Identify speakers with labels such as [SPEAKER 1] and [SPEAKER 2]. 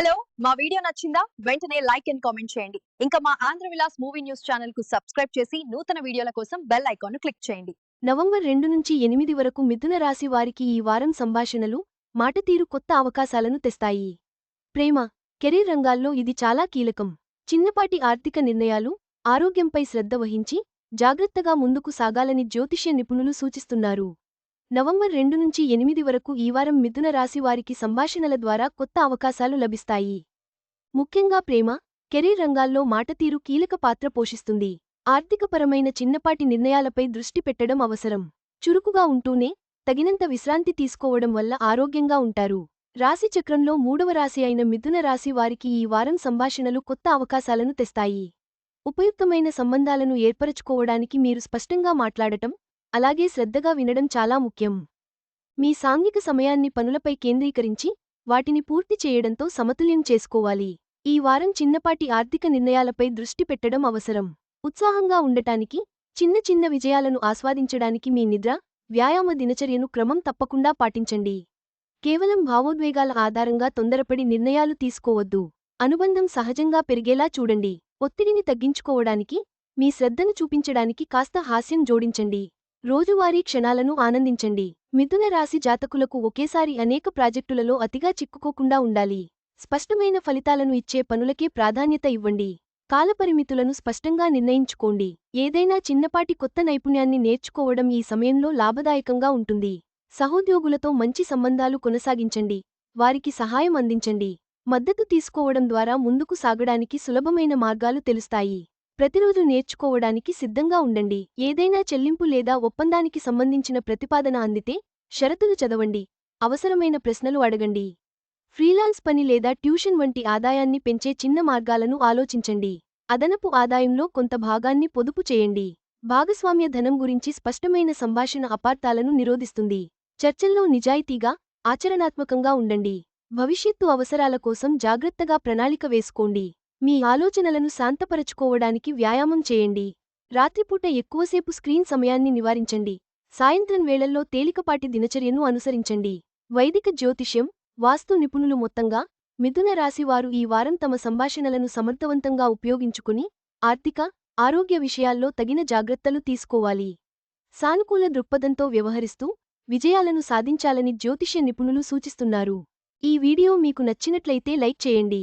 [SPEAKER 1] Hello మా video నచ్చిందా? వెంటనే లైక్ అండ్ కామెంట్ చేయండి. ఇంకా మా ఆంధ్ర విలాస్ మూవీ న్యూస్ ఛానల్కు సబ్స్క్రైబ్ చేసి నూతన వీడియోల కోసం బెల్ ఐకాన్ క్లిక్ చేయండి.
[SPEAKER 2] నవంబర్ రెండు నుంచి ఎనిమిది వరకు మిథున రాశి వారికి ఈ వారం సంభాషణలు మాటతీరు కొత్త అవకాశాలను తెస్తాయి. ప్రేమ కెరీర్ రంగాల్లో ఇది చాలా కీలకం. చిన్నపాటి ఆర్థిక నిర్ణయాలు ఆరోగ్యంపై శ్రద్ధ వహించి జాగ్రత్తగా ముందుకు సాగాలని జ్యోతిష్య నిపుణులు సూచిస్తున్నారు. నవంబర్ రెండు నుంచి ఎనిమిది వరకు ఈ వారం మిథున రాశి వారికి సంభాషణల ద్వారా కొత్త అవకాశాలు లభిస్తాయి. ముఖ్యంగా ప్రేమ కెరీర్ రంగాల్లో మాటతీరు కీలక పాత్ర పోషిస్తుంది. ఆర్థికపరమైన చిన్నపాటి నిర్ణయాలపై దృష్టి పెట్టడం అవసరం. చురుకుగా ఉంటూనే తగినంత విశ్రాంతి తీసుకోవడం వల్ల ఆరోగ్యంగా ఉంటారు. రాశి చక్రంలో మూడవ రాశి అయిన మిథున రాశి వారికి ఈ వారం సంభాషణలు కొత్త అవకాశాలను తెస్తాయి. ఉపయుక్తమైన సంబంధాలను ఏర్పరచుకోవడానికి మీరు స్పష్టంగా మాట్లాడటం అలాగే శ్రద్ధగా వినడం చాలా ముఖ్యం. మీ సాంఘిక సమయాన్ని పనులపై కేంద్రీకరించి వాటిని పూర్తి చేయడంతో సమతుల్యం చేసుకోవాలి. ఈ వారం చిన్నపాటి ఆర్థిక నిర్ణయాలపై దృష్టి పెట్టడం అవసరం. ఉత్సాహంగా ఉండటానికి చిన్న చిన్న విజయాలను ఆస్వాదించడానికి మీ నిద్ర వ్యాయామ దినచర్యను క్రమం తప్పకుండా పాటించండి. కేవలం భావోద్వేగాల ఆధారంగా తొందరపడి నిర్ణయాలు తీసుకోవద్దు. అనుబంధం సహజంగా పెరిగేలా చూడండి. ఒత్తిడిని తగ్గించుకోవడానికి మీ శ్రద్ధను చూపించడానికి కాస్త హాస్యం జోడించండి. రోజువారీ క్షణాలను ఆనందించండి. మిథున రాశి జాతకులకు ఒకేసారి అనేక ప్రాజెక్టులలో అతిగా చిక్కుకోకుండా ఉండాలి. స్పష్టమైన ఫలితాలను ఇచ్చే పనులకే ప్రాధాన్యత ఇవ్వండి. కాలపరిమితులను స్పష్టంగా నిర్ణయించుకోండి. ఏదైనా చిన్నపాటి కొత్త నైపుణ్యాన్ని నేర్చుకోవడం ఈ సమయంలో లాభదాయకంగా ఉంటుంది. సహోద్యోగులతో మంచి సంబంధాలు కొనసాగించండి. వారికి సహాయం అందించండి. మద్దతు తీసుకోవడం ద్వారా ముందుకు సాగడానికి సులభమైన మార్గాలు తెలుస్తాయి. ప్రతిరోజు నేర్చుకోవడానికి సిద్ధంగా ఉండండి. ఏదైనా చెల్లింపు లేదా ఒప్పందానికి సంబంధించిన ప్రతిపాదన అందితే షరతులు చదవండి. అవసరమైన ప్రశ్నలు అడగండి. ఫ్రీలాన్స్ పని లేదా ట్యూషన్ వంటి ఆదాయాన్ని పెంచే చిన్న మార్గాలను ఆలోచించండి. అదనపు ఆదాయంలో కొంత భాగాన్ని పొదుపు చేయండి. భాగస్వామ్య ధనం గురించి స్పష్టమైన సంభాషణ అపార్థాలను నిరోధిస్తుంది. చర్చల్లో నిజాయితీగా ఆచరణాత్మకంగా ఉండండి. భవిష్యత్తు అవసరాల కోసం జాగ్రత్తగా ప్రణాళిక వేసుకోండి. మీ ఆలోచనలను శాంతపరచుకోవడానికి వ్యాయామం చేయండి. రాత్రిపూట ఎక్కువసేపు స్క్రీన్ సమయాన్ని నివారించండి. సాయంత్రం వేళల్లో తేలికపాటి దినచర్యను అనుసరించండి. వైదిక జ్యోతిష్యం వాస్తు నిపుణులు మొత్తంగా మిథున రాశివారు ఈ వారం తమ సంభాషణలను సమర్థవంతంగా ఉపయోగించుకుని ఆర్థిక ఆరోగ్య విషయాల్లో తగిన జాగ్రత్తలు తీసుకోవాలి. సానుకూల దృక్పథంతో వ్యవహరిస్తూ విజయాలను సాధించాలని జ్యోతిష్య నిపుణులు సూచిస్తున్నారు. ఈ వీడియో మీకు నచ్చినట్లయితే లైక్ చేయండి.